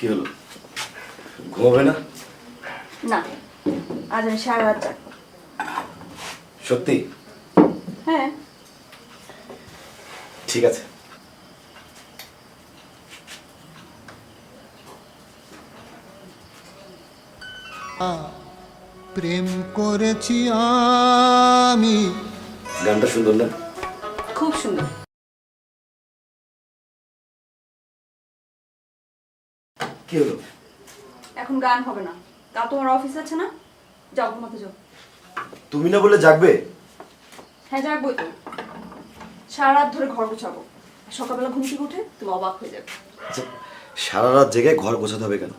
কি হলো? ঘুমাবে না? না আজ আমি সারা রাত জাগবো। সত্যি? হ্যাঁ। ঠিক আছে। প্রেম করেছি আমি। গানটা সুন্দর না? খুব সুন্দর। কি হলো? এখন গান হবে না। তা তোমার অফিস আছে না? যাও ঘুমাতে যাও। তুমি না বলে জাগবে? হ্যাঁ যাকবোই তো। সারা রাত ধরে ঘর গোছাবো। সকালবেলা ঘুম থেকে উঠে তুমি অবাক হয়ে যাবে। আচ্ছা সারা রাত জেগে ঘর গোছাতে হবে কেন?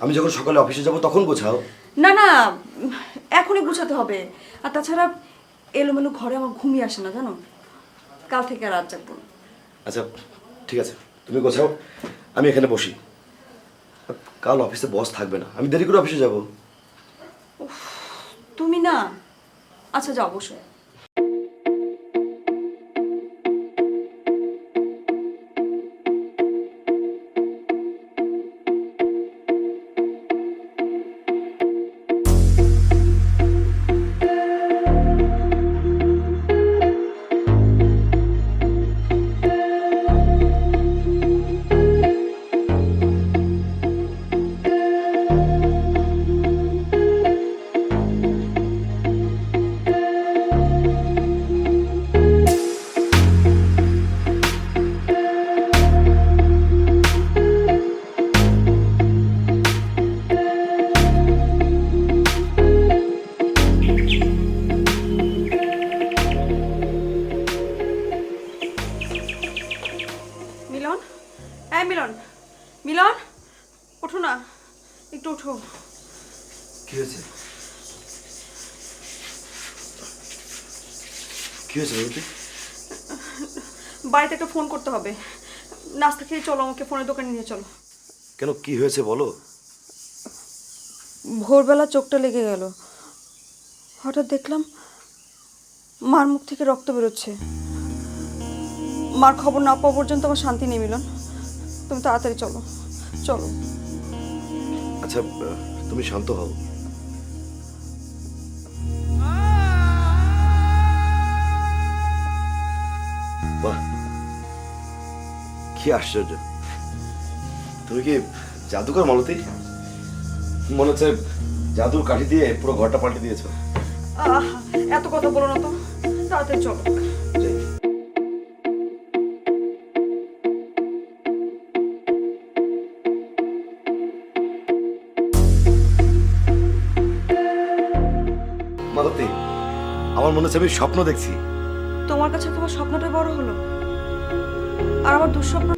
আমি যখন সকালে অফিসে যাব তখন গোছাও। না না এখনই গুছাতে হবে। আর তাছাড়া এলোমেলো ঘরে আমার ঘুমই আসে না জানো? কাল থেকে আর রাত জাগবো না। আচ্ছা ঠিক আছে। তুমি গোছাও। আমি এখানে বসি। কাল অফিসে বস থাকবে না। আমি দেরি করে অফিসে যাব। তুমি না? আচ্ছা যাও, বসো। মিলন ওঠো না। একটু ওঠো। কি হয়েছে? কি হয়েছে বলতে? বাড়িতে একটা ফোন করতে হবে। নাস্তা খেয়ে চলো আমাকে ফোনের দোকানে নিয়ে চলো। কেন কি হয়েছে বলো? ভোরবেলা চোখটা লেগে গেল। হঠাৎ দেখলাম মার মুখ থেকে রক্ত বেরোচ্ছে। মার খবর না পাওয়া পর্যন্ত আমার শান্তি নেই মিলন। তুমি তাড়াতাড়ি চলো। চলো। আচ্ছা তুমি শান্ত হও। বাহ কি আশ্চর্য। তুমি কি জাদুকর মালতী? মনে হচ্ছে জাদুর কাঠি দিয়ে পুরো ঘরটা পাল্টে দিয়েছ। আহ এত কথা বলো না তো। তাড়াতাড়ি চলো। মালতী আমার মনে হচ্ছে আমি স্বপ্ন দেখছি। তোমার কাছে তোমার স্বপ্নটা বড় হলো। আর আমার দুঃস্বপ্ন